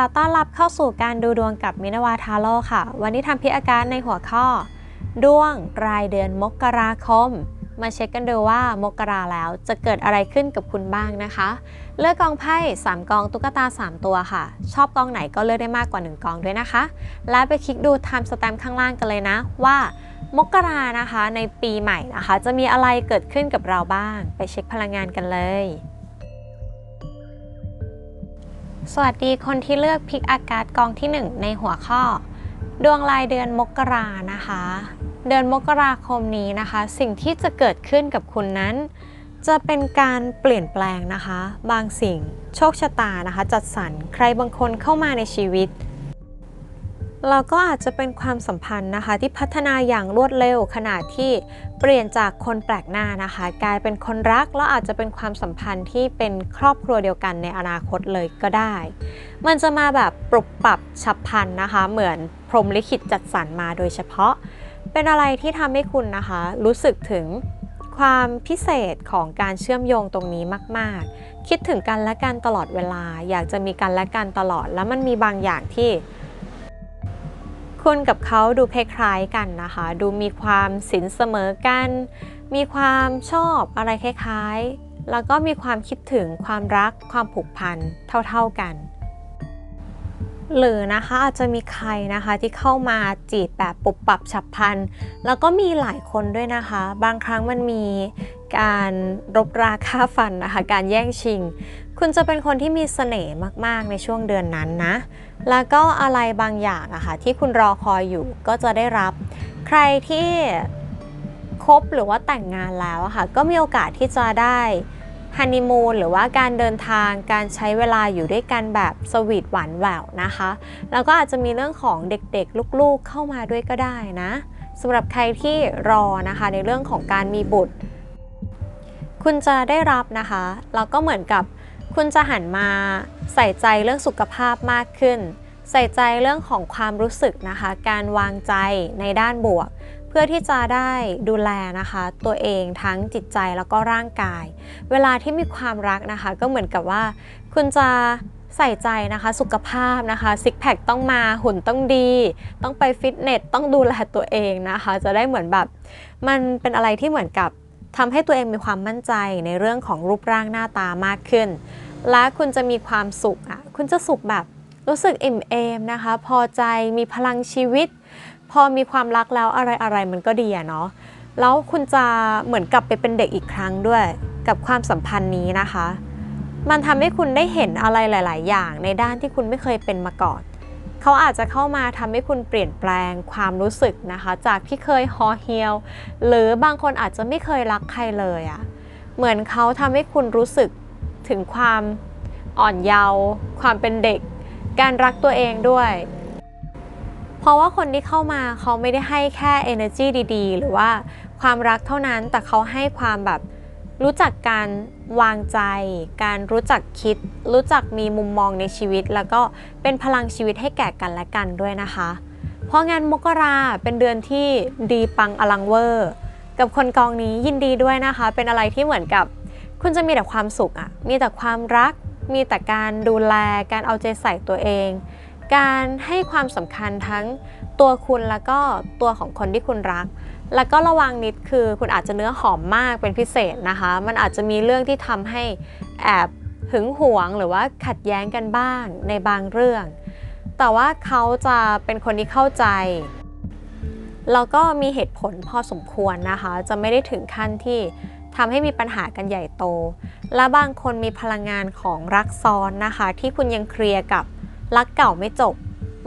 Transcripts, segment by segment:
ค่ะ ต้อนรับเข้าสู่การดูดวงกับมินาวาทาโร่ค่ะ วันนี้ทำพิอาการในหัวข้อ ดวงรายเดือนมกราคม มาเช็คกันดูว่ามกราแล้วจะเกิดอะไรขึ้นกับคุณบ้างนะคะ เลือกกองไพ่3กองตุ๊กตา 3 ตัวค่ะ ชอบกองไหนก็เลือกได้มากกว่า 1กองด้วยนะคะ และไปคลิกดู time stamp ข้างล่างกันเลยนะว่ามกรานะคะในปีใหม่นะคะ จะมีอะไรเกิดขึ้นกับเราบ้าง ไปเช็คพลังงานกันเลย สวัสดีคนที่เลือกพิกอากาศกองที่ 1 ในหัวข้อ ดวงรายเดือนมกรานะคะ เดือนมกราคมนี้นะคะ สิ่งที่จะเกิดขึ้นกับคุณนั้น จะเป็นการเปลี่ยนแปลงนะคะ บางสิ่ง โชคชะตานะคะ จัดสรรใครบางคนเข้ามาในชีวิต เราก็อาจจะเป็นความสัมพันธ์นะคะ ที่พัฒนาอย่างรวดเร็วขนาดที่เปลี่ยนจากคนแปลกหน้านะคะ กลายเป็นคนรักแล้วอาจจะเป็นความสัมพันธ์ที่เป็นครอบครัวเดียวกันในอนาคตเลยก็ได้ มันจะมาแบบปรับปรับฉับพลันนะคะ เหมือนพรหมลิขิตจัดสรรมาโดยเฉพาะ เป็นอะไรที่ทำให้คุณนะคะ รู้สึกถึงความพิเศษของการเชื่อมโยงตรงนี้มาก ๆ คิดถึงกันและกันตลอดเวลา อยากจะมีกันและกันตลอด แล้วมันมีบางอย่างที่ คุณกับเขาดูคล้ายๆกันนะคะ ดูมีความสินเสมอกัน มีความชอบอะไรคล้ายๆ แล้วก็มีความคิดถึงความรักความผูกพันเท่าๆกัน หรือนะคะอาจจะมีใครนะคะที่เข้ามาจีบแบบปุบปับฉับพลัน แล้วก็มีหลายคนด้วยนะคะ บางครั้งมันมีการรบราค่าฟันนะคะ การแย่งชิง คุณจะเป็นคนที่มีเสน่ห์มากๆในช่วงเดือนนั้นนะ แล้วก็อะไรบางอย่างอะค่ะที่คุณรอคอยอยู่ก็จะได้รับ ใครที่คบหรือว่าแต่งงานแล้วอะค่ะก็มีโอกาสที่จะได้ฮันนีมูนหรือว่าการเดินทางการใช้เวลาอยู่ด้วยกันแบบสวีทหวานแหววนะคะ แล้วก็อาจจะมีเรื่องของเด็กๆ ลูกๆเข้ามาด้วยก็ได้นะสำหรับใครที่รอนะคะในเรื่องของการมีบุตร คุณจะได้รับนะคะแล้วก็เหมือนกับ คุณจะหันมาใส่ใจเรื่องสุขภาพมากขึ้น ใส่ใจเรื่องของความรู้สึกนะคะ การวางใจในด้านบวก เพื่อที่จะได้ดูแลนะคะ ตัวเองทั้งจิตใจแล้วก็ร่างกาย เวลาที่มีความรักนะคะ ก็เหมือนกับว่า คุณจะใส่ใจนะคะสุขภาพนะคะซิกแพคต้องมาหุ่นต้องดี ต้องไปฟิตเนสต้องดูแลตัวเองนะคะ จะได้เหมือนแบบ มันเป็นอะไรที่เหมือนกับทำให้ตัวเองมีความมั่นใจในเรื่องของรูปร่างหน้าตามากขึ้น และคุณจะมีความสุขอะคุณจะสุขแบบรู้สึกอิ่มเอมนะคะ พอใจมีพลังชีวิต พอมีความรักแล้วอะไรอะไรมันก็ดีอะเนาะแล้วคุณจะเหมือนกลับไปเป็นเด็กอีกครั้งด้วย กับความสัมพันธ์นี้นะคะ มันทำให้คุณได้เห็นอะไรหลาย ๆ อย่างในด้านที่คุณไม่เคยเป็นมาก่อนเขาอาจจะเข้ามาทำให้คุณเปลี่ยนแปลงความรู้สึกนะคะ จากที่เคยฮอเฮียว หรือบางคนอาจจะไม่เคยรักใครเลยอะเหมือนเขาทำให้คุณรู้สึก ถึงความอ่อนเยาว์ความเป็นเด็ก การรักตัวเองด้วย เพราะว่าคนที่เข้ามาเขาไม่ได้ให้แค่ energy ดีๆ หรือว่าความรักเท่านั้นแต่เขาให้ความแบบรู้จักการวางใจ การรู้จักคิด รู้จักมีมุมมองในชีวิต แล้วก็เป็นพลังชีวิตให้แก่กันและกันด้วยนะคะ เพราะงานมกราเป็นเดือนที่ดีปังอลังเวอร์ กับคนกองนี้ยินดีด้วยนะคะ เป็นอะไรที่เหมือนกับ คุณจะมีแต่ความสุขอะมีแต่ความรัก มีแต่การดูแล การเอาใจใส่ตัวเอง การให้ความสำคัญทั้งตัวคุณแล้วก็ตัวของคนที่คุณรัก แล้วก็ระวังนิดคือคุณอาจจะเนื้อหอมมากเป็นพิเศษนะคะ มันอาจจะมีเรื่องที่ทำให้แอบหึงหวงหรือว่าขัดแย้งกันบ้างในบางเรื่อง แต่ว่าเขาจะเป็นคนที่เข้าใจ แล้วก็มีเหตุผลพอสมควรนะคะ จะไม่ได้ถึงขั้นที่ ทำให้มีปัญหากันใหญ่โต และบางคนมีพลังงานของรักซ้อนนะคะ ที่คุณยังเคลียร์กับรักเก่าไม่จบ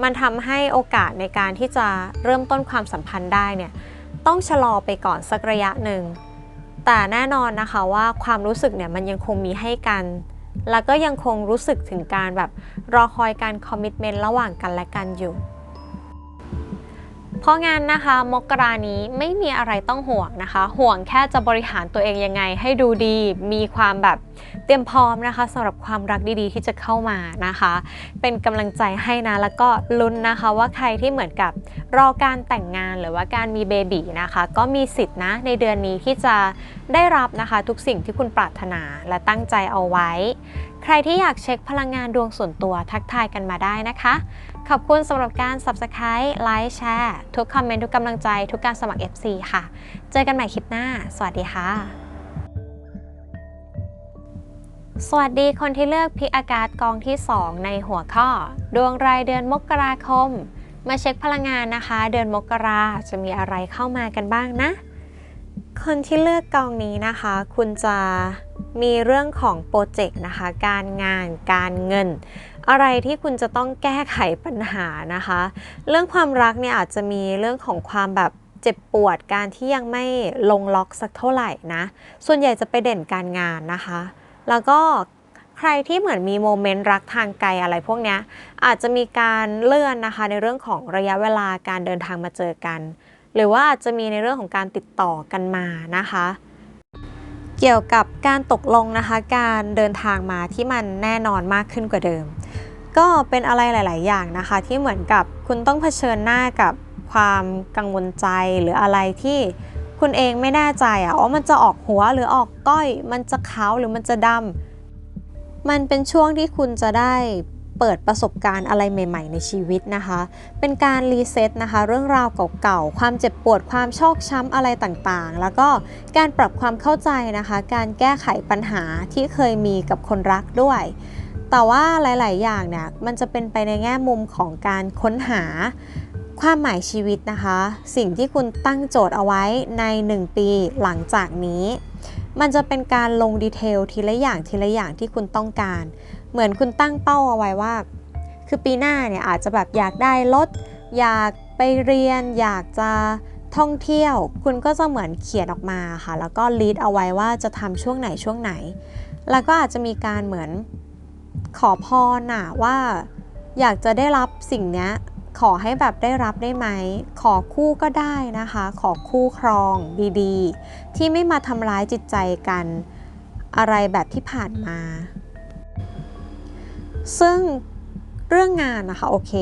มันทำให้โอกาสในการที่จะเริ่มต้นความสัมพันธ์ได้เนี่ยต้องชะลอไปก่อนสักระยะหนึ่ง แต่แน่นอนนะคะว่าความรู้สึกเนี่ยมันยังคงมีให้กัน แล้วก็ยังคงรู้สึกถึงการแบบรอคอยการคอมมิชเมนต์ระหว่างกันและกันอยู่ เพราะงั้นนะคะมกรานี้ไม่มีอะไรต้องห่วงนะคะ ห่วงแค่จะบริหารตัวเองยังไง ให้ดูดีมีความแบบเตรียมพร้อมนะคะสำหรับความรักดีๆ ที่จะเข้ามานะคะ เป็นกำลังใจให้นะแล้วก็ลุ้นนะคะว่าใครที่เหมือนกับรอการแต่งงานหรือว่าการมีเบบีนะคะ ก็มีสิทธิ์นะในเดือนนี้ที่จะได้รับนะคะ ทุกสิ่งที่คุณปรารถนาและตั้งใจเอาไว้ ใครที่อยากเช็คพลังงานดวงส่วนตัวทักทายกันมาได้นะคะ ขอบคุณสำหรับการ Subscribe ไลค์แชร์ทุกคอมเมนต์ ทุกกำลังใจ ทุกการสมัคร FC ค่ะ เจอกันใหม่คลิปหน้า สวัสดีค่ะ สวัสดีคนที่เลือกพิกอากาศกองที่ 2 ในหัวข้อ ดวงรายเดือนมกราคม มาเช็คพลังงานนะคะ เดือนมกราจะมีอะไรเข้ามากันบ้างนะ คนที่เลือกกองนี้นะคะ คุณจะ มีเรื่องของโปรเจกต์นะคะ การงาน การเงิน อะไรที่คุณจะต้องแก้ไขปัญหานะคะ เรื่องความรักเนี่ยอาจจะมีเรื่องของความแบบเจ็บปวดการที่ยังไม่ลงล็อกสักเท่าไหร่นะ ส่วนใหญ่จะไปเด่นการงานนะคะ แล้วก็ใครที่เหมือนมีโมเมนต์รักทางไกลอะไรพวกนี้อาจจะมีการเลื่อนนะคะในเรื่องของระยะเวลาการเดินทางมาเจอกัน หรือว่าอาจจะมีในเรื่องของการติดต่อกันมานะคะ เกี่ยวกับการตกลงนะคะ การเดินทางมาที่มันแน่นอนมากขึ้นกว่าเดิม ก็เป็นอะไรหลาย ๆ อย่างนะคะ ที่เหมือนกับคุณต้องเผชิญหน้ากับความกังวลใจหรืออะไรที่คุณเองไม่แน่ใจอะว่ามันจะออกหัวหรือออกก้อย มันจะขาวหรือมันจะดำมันเป็นช่วงที่คุณจะได้ เปิดประสบการณ์อะไรใหม่ ๆ ในชีวิตนะคะ เป็นการรีเซ็ตนะคะ เรื่องราวเก่าๆ ความเจ็บปวด ความชอกช้ำอะไรต่างๆ แล้วก็การปรับความเข้าใจนะคะ การแก้ไขปัญหาที่เคยมีกับคนรักด้วย แต่ว่าหลาย ๆ อย่างเนี่ย มันจะเป็นไปในแง่มุมของการค้นหาความหมายชีวิตนะคะ สิ่งที่คุณตั้งโจทย์เอาไว้ใน 1 ปีหลังจากนี้ มันจะเป็นการลงดีเทลทีละอย่างทีละอย่างที่คุณต้องการ เหมือนคุณตั้งเป้าเอาไว้ว่า คือปีหน้าเนี่ยอาจจะแบบอยากได้รถอยากไปเรียน อยากจะท่องเที่ยว คุณก็จะเหมือนเขียนออกมาค่ะ แล้วก็ลีดเอาไว้ว่าจะทำช่วงไหนช่วงไหน แล้วก็อาจจะมีการเหมือนขอพรน่ะว่า อยากจะได้รับสิ่งเนี้ยขอให้แบบได้รับได้ไหม ขอคู่ก็ได้นะคะ ขอคู่ครองดีๆ ที่ไม่มาทำร้ายจิตใจกัน อะไรแบบที่ผ่านมา ซึ่งเรื่องงานนะคะโอเค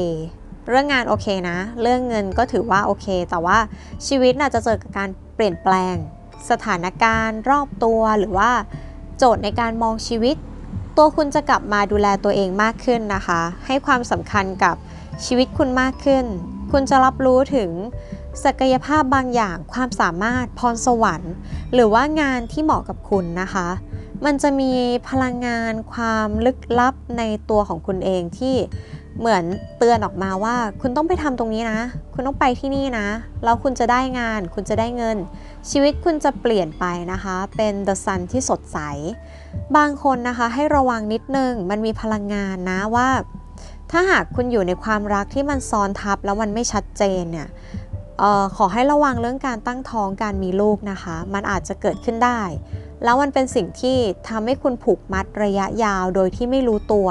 เรื่องงานโอเคนะ เรื่องเงินก็ถือว่าโอเค แต่ว่าชีวิตน่าจะเจอกับการเปลี่ยนแปลง สถานการณ์รอบตัวหรือว่าโจทย์ในการมองชีวิต ตัวคุณจะกลับมาดูแลตัวเองมากขึ้นนะคะ ให้ความสำคัญกับชีวิตคุณมากขึ้น คุณจะรับรู้ถึงศักยภาพบางอย่าง ความสามารถพรสวรรค์ หรือว่างานที่เหมาะกับคุณนะคะ มันจะมีพลังงานความลึกลับในตัวของคุณเองที่เหมือนเตือนออกมาว่า คุณต้องไปทำตรงนี้นะ คุณต้องไปที่นี่นะ แล้วคุณจะได้งาน คุณจะได้เงิน ชีวิตคุณจะเปลี่ยนไปนะคะ เป็น the sun ที่สดใส บางคนนะคะให้ระวังนิดนึง มันมีพลังงานนะว่า ถ้าหากคุณอยู่ในความรักที่มันซ้อนทับแล้วมันไม่ชัดเจนเนี่ยออขอให้ระวังเรื่องการตั้งท้องการมีลูกนะคะ มันอาจจะเกิดขึ้นได้ แล้วมันเป็นสิ่งที่ทำให้คุณผูกมัดระยะยาวโดยที่ไม่รู้ตัว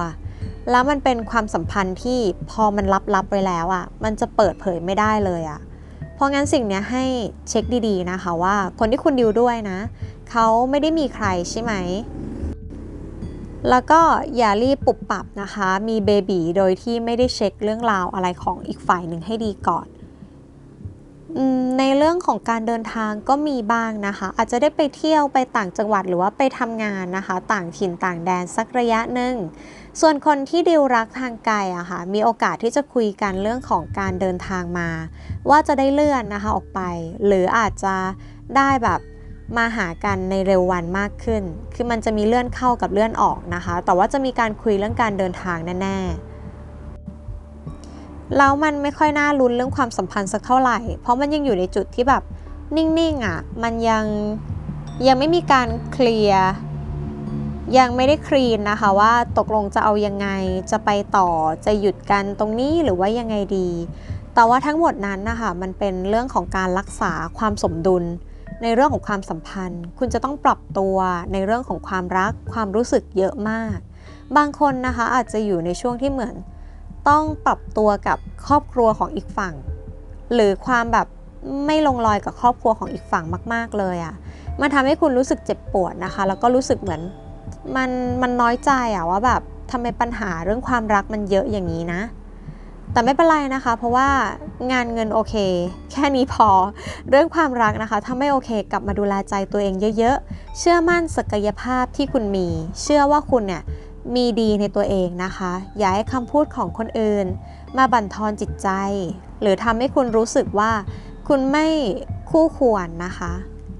แล้วมันเป็นความสัมพันธ์ที่พอมันลับๆไปแล้วอะ่ะ มันจะเปิดเผยไม่ได้เลยอะ่ะ เพราะงั้นสิ่งนี้ให้เช็คดีๆนะคะว่าคนที่คุณดิวด้วยนะ เขาไม่ได้มีใครใช่ไหม แล้วก็อย่ารีบปรับปรับนะคะ มีเบบีโดยที่ไม่ได้เช็คเรื่องราวอะไรของอีกฝ่ายหนึ่งให้ดีก่อน ในเรื่องของการเดินทางก็มีบ้างนะคะ อาจจะได้ไปเที่ยวไปต่างจังหวัดหรือว่าไปทำงานนะคะ ต่างถิ่นต่างแดนสักระยะหนึ่งส่วนคนที่ดิวรักทางไกลอะค่ะมีโอกาสที่จะคุยกันเรื่องของการเดินทางมา ว่าจะได้เลื่อนนะคะออกไป หรืออาจจะได้แบบมาหากันในเร็ววันมากขึ้น คือมันจะมีเลื่อนเข้ากับเลื่อนออกนะคะ แต่ว่าจะมีการคุยเรื่องการเดินทางแน่ๆ แล้วมันไม่ค่อยน่าลุ้นเรื่องความสัมพันธ์สักเท่าไหร่ เพราะมันยังอยู่ในจุดที่แบบนิ่งๆอะ่ะ มันยังยังไม่มีการเคลียร์ยังไม่ได้คลีนนะคะว่าตกลงจะเอายังไงจะไปต่อจะหยุดกันตรงนี้หรือว่ายังไงดี แต่ว่าทั้งหมดนั้นนะคะมันเป็นเรื่องของการรักษาความสมดุล ในเรื่องของความสัมพันธ์ คุณจะต้องปรับตัวในเรื่องของความรักความรู้สึกเยอะมาก บางคนนะคะอาจจะอยู่ในช่วงที่เหมือน ต้องปรับตัวกับครอบครัวของอีกฝั่ง หรือความแบบไม่ลงรอยกับครอบครัวของอีกฝั่งมาก ๆ เลยอะ่ะมันทำให้คุณรู้สึกเจ็บปวดนะคะ แล้วก็รู้สึกเหมือนมันมันน้อยใจอะว่าแบบทำไมปัญหาเรื่องความรักมันเยอะอย่างนี้นะ แต่ไม่เป็นไรนะคะ เพราะว่างานเงินโอเค แค่นี้พอ เรื่องความรักนะคะ ถ้าไม่โอเคกลับมาดูแลใจตัวเองเยอะ ๆ เชื่อมั่นศักยภาพที่คุณมี เชื่อว่าคุณเนี่ย มีดีในตัวเองนะคะ อย่าให้คำพูดของคนอื่น มาบั่นทอนจิตใจ หรือทำให้คุณรู้สึกว่า คุณไม่คู่ควรนะคะ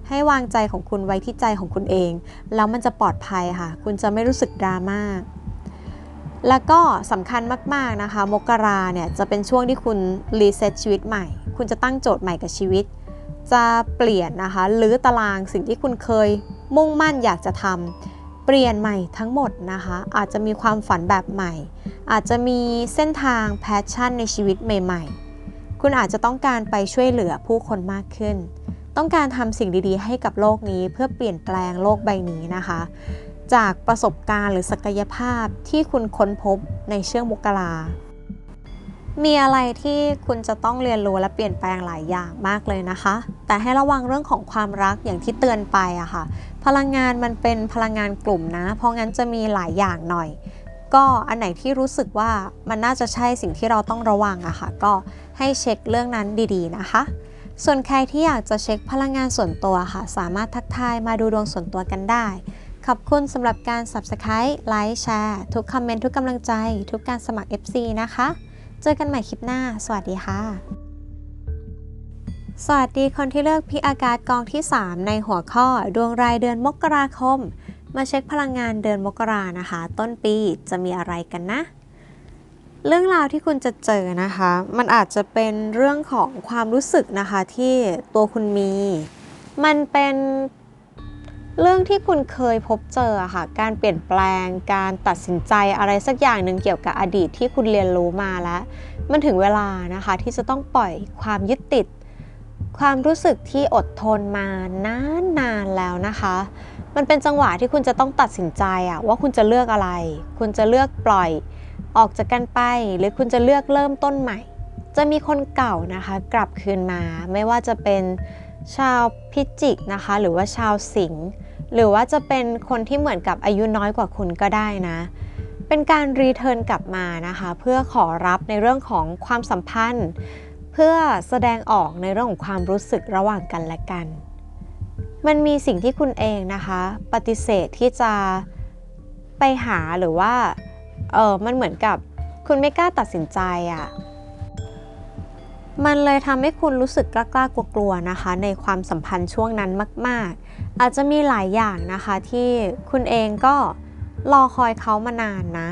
ให้วางใจของคุณไว้ที่ใจของคุณเอง แล้วมันจะปลอดภัยค่ะ คุณจะไม่รู้สึกดราม่าแล้วก็สำคัญมาก ๆ นะคะ มกราเนี่ยจะเป็นช่วงที่คุณรีเซ็ตชีวิตใหม่ คุณจะตั้งโจทย์ใหม่กับชีวิต จะเปลี่ยนนะคะหรือตารางสิ่งที่คุณเคยมุ่งมั่นอยากจะทำ เปลี่ยนใหม่ทั้งหมดนะคะ อาจจะมีความฝันแบบใหม่ อาจจะมีเส้นทางแพชชั่นในชีวิตใหม่ ๆ คุณอาจจะต้องการไปช่วยเหลือผู้คนมากขึ้น ต้องการทำสิ่งดีๆ ให้กับโลกนี้เพื่อเปลี่ยนแปลงโลกใบนี้นะคะ จากประสบการณ์หรือศักยภาพที่คุณค้นพบในเชื่องมกรามีอะไรที่คุณจะต้องเรียนรู้และเปลี่ยนแปลงหลายอย่างมากเลยนะคะ แต่ให้ระวังเรื่องของความรักอย่างที่เตือนไปอะค่ะ พลังงานมันเป็นพลังงานกลุ่มนะ เพราะงั้นจะมีหลายอย่างหน่อย ก็อันไหนที่รู้สึกว่ามันน่าจะใช่สิ่งที่เราต้องระวังอะค่ะ ก็ให้เช็คเรื่องนั้นดีๆนะคะ ส่วนใครที่อยากจะเช็คพลังงานส่วนตัวค่ะ สามารถทักทายมาดูดวงส่วนตัวกันได้ ขอบคุณสำหรับการ Subscribe ไลค์แชร์ทุกคอมเมนต์ทุกกำลังใจ ทุกการสมัคร FC นะคะ เจอกันใหม่คลิปหน้า สวัสดีค่ะ สวัสดีคนที่เลือกพิอากาศกองที่ 3 ในหัวข้อ ดวงรายเดือนมกราคม มาเช็คพลังงานเดือนมกรานะคะ ต้นปีจะมีอะไรกันนะ เรื่องราวที่คุณจะเจอนะคะ มันอาจจะเป็นเรื่องของความรู้สึกนะคะที่ตัวคุณมี มันเป็นเรื่องที่คุณเคยพบเจอค่ะ การเปลี่ยนแปลง การตัดสินใจอะไรสักอย่างหนึ่งเกี่ยวกับอดีตที่คุณเรียนรู้มาแล้ว มันถึงเวลานะคะที่จะต้องปล่อยความยึดติด ความรู้สึกที่อดทนมานานนานแล้วนะคะ มันเป็นจังหวะที่คุณจะต้องตัดสินใจอะว่าคุณจะเลือกอะไร คุณจะเลือกปล่อยออกจากกันไป หรือคุณจะเลือกเริ่มต้นใหม่ จะมีคนเก่านะคะ กลับคืนมา ไม่ว่าจะเป็นชาวพิจิกนะคะ หรือว่าชาวสิงห์หรือว่าจะเป็นคนที่เหมือนกับอายุน้อยกว่าคุณก็ได้นะ เป็นการรีเทิร์นกลับมานะคะ เพื่อขอรับในเรื่องของความสัมพันธ์ พื่อแสดงออกในเรื่องของความรู้สึกระหว่างกันและกัน มันมีสิ่งที่คุณเองนะคะ ปฏิเสธที่จะไปหาหรือว่าเออมันเหมือนกับคุณไม่กล้าตัดสินใจอะ่ะ มันเลยทำให้คุณรู้สึกกล้าๆกลัวๆนะคะ ในความสัมพันธ์ช่วงนั้นมาก ๆ อาจจะมีหลายอย่างนะคะที่คุณเองก็รอคอยเขามานานนะ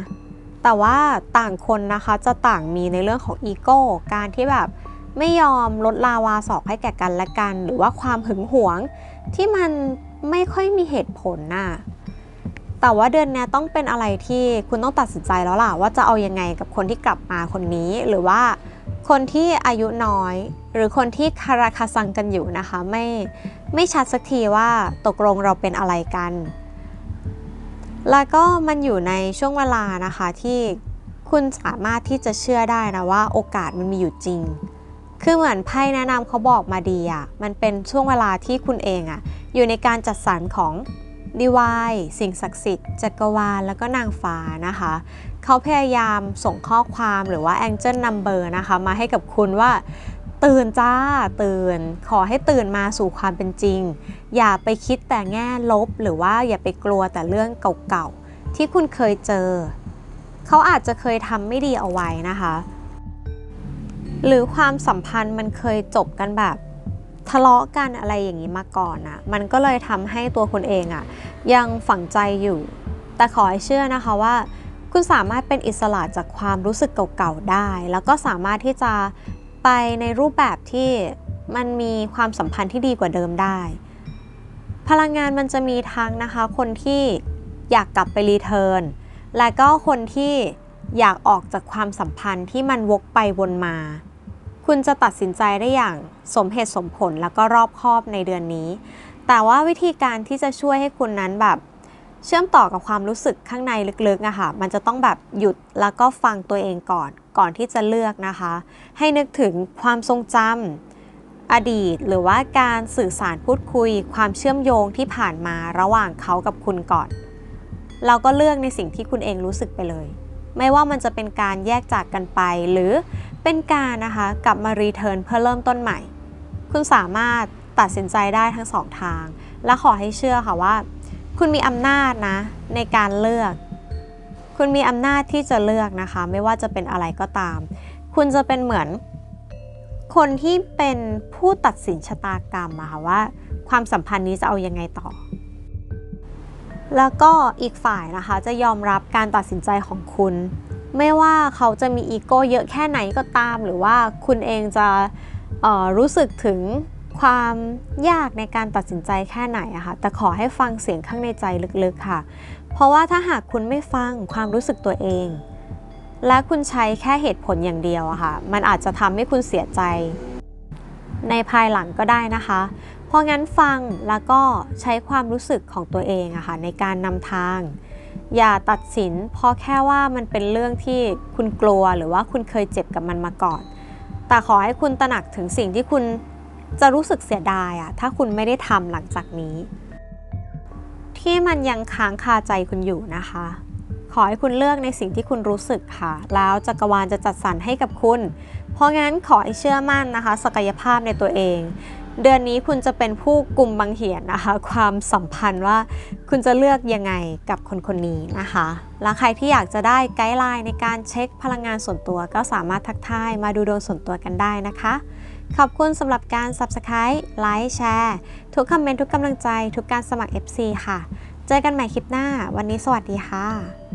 แต่ว่าต่างคนนะคะจะต่างมีในเรื่องของอีโก้ การที่แบบ ไม่ยอมลดลาวาสอกให้แก่กันและกัน หรือว่าความหึงหวงที่มันไม่ค่อยมีเหตุผลน่ะแต่ว่าเดือนนี้ต้องเป็นอะไรที่คุณต้องตัดสินใจแล้วล่ะว่าจะเอายังไงกับคนที่กลับมาคนนี้ หรือว่าคนที่อายุน้อย หรือคนที่คาราคาซังกันอยู่นะคะ ไม่ไม่ชัดสักทีว่าตกลงเราเป็นอะไรกัน แล้วก็มันอยู่ในช่วงเวลานะคะที่คุณสามารถที่จะเชื่อได้นะว่าโอกาสมันมีอยู่จริง คือเหมือนไพ่แนะนำเขาบอกมาดีอะ่ะมันเป็นช่วงเวลาที่คุณเองอะอยู่ในการจัดสรรของดีวายสิ่งศักดิ์สิทธิ์จักรวาลแล้วก็นางฟ้านะคะ เขาพยายามส่งข้อความหรือว่า Angel Number นะคะ มาให้กับคุณว่า ตื่นจ้า ตื่น ขอให้ตื่นมาสู่ความเป็นจริง อย่าไปคิดแต่แง่ลบ หรือว่าอย่าไปกลัวแต่เรื่องเก่าๆ ที่คุณเคยเจอ เขาอาจจะเคยทำไม่ดีเอาไว้นะคะ หรือความสัมพันธ์มันเคยจบกันแบบทะเลาะกันอะไรอย่างนี้มาก่อนอะ่ะ มันก็เลยทำให้ตัวคุณเองอะ่ะ ยังฝังใจอยู่ แต่ขอให้เชื่อนะคะว่า คุณสามารถเป็นอิสระจากความรู้สึกเก่าๆได้ แล้วก็สามารถที่จะไปในรูปแบบที่มันมีความสัมพันธ์ที่ดีกว่าเดิมได้ พลังงานมันจะมีทั้งนะคะ คนที่อยากกลับไปรีเทิร์น และก็คนที่อยากออกจากความสัมพันธ์ที่มันวกไปวนมา คุณจะตัดสินใจได้อย่างสมเหตุสมผลแล้วก็รอบคอบในเดือนนี้ แต่ว่าวิธีการที่จะช่วยให้คุณนั้นแบบ เชื่อมต่อกับความรู้สึกข้างในลึกๆอะค่ะ มันจะต้องแบบหยุดแล้วก็ฟังตัวเองก่อน ก่อนที่จะเลือกนะคะ ให้นึกถึงความทรงจำอดีต หรือว่าการสื่อสารพูดคุย ความเชื่อมโยงที่ผ่านมาระหว่างเขากับคุณก่อน เราก็เลือกในสิ่งที่คุณเองรู้สึกไปเลยไม่ว่ามันจะเป็นการแยกจากกันไป หรือ เป็นการนะคะกลับมารีเทิร์นเพื่อเริ่มต้นใหม่ คุณสามารถตัดสินใจได้ทั้งสองทาง และขอให้เชื่อค่ะว่า คุณมีอำนาจนะในการเลือก คุณมีอำนาจที่จะเลือกนะคะ ไม่ว่าจะเป็นอะไรก็ตาม คุณจะเป็นเหมือน คนที่เป็นผู้ตัดสินชะตากรรมอะค่ะว่า ความสัมพันธ์นี้จะเอายังไงต่อ แล้วก็อีกฝ่ายนะคะจะยอมรับการตัดสินใจของคุณ ไม่ว่าเขาจะมีอีโก้เยอะแค่ไหนก็ตาม หรือว่าคุณเองจะรู้สึกถึงความยากในการตัดสินใจแค่ไหนอะค่ะแต่ขอให้ฟังเสียงข้างในใจลึกๆค่ะ เพราะว่าถ้าหากคุณไม่ฟังความรู้สึกตัวเอง และคุณใช้แค่เหตุผลอย่างเดียวอะค่ะ มันอาจจะทำให้คุณเสียใจ ในภายหลังก็ได้นะคะ เพราะงั้นฟังแล้วก็ใช้ความรู้สึกของตัวเองอะค่ะในการนำทาง อย่าตัดสิน เพราะแค่ว่ามันเป็นเรื่องที่คุณกลัวหรือว่าคุณเคยเจ็บกับมันมาก่อน แต่ขอให้คุณตระหนักถึงสิ่งที่คุณจะรู้สึกเสียดายอะถ้าคุณไม่ได้ทำหลังจากนี้ ที่มันยังค้างคาใจคุณอยู่นะคะ ขอให้คุณเลือกในสิ่งที่คุณรู้สึกค่ะ แล้วจักรวาลจะจัดสรรให้กับคุณ เพราะงั้นขอให้เชื่อมั่นนะคะ ศักยภาพในตัวเอง เดือนนี้คุณจะเป็นผู้กลุ่มบังเหียนนะคะ ความสัมพันธ์ว่าคุณจะเลือกยังไงกับคนคนนี้นะคะ และใครที่อยากจะได้ไกด์ไลน์ในการเช็คพลังงานส่วนตัว ก็สามารถทักทายมาดูดวงส่วนตัวกันได้นะคะ ขอบคุณสำหรับการ Subscribe ไลค์แชร์ทุกคอมเมนต์ทุกกำลังใจ ทุกการสมัคร FC ค่ะ เจอกันใหม่คลิปหน้า วันนี้สวัสดีค่ะ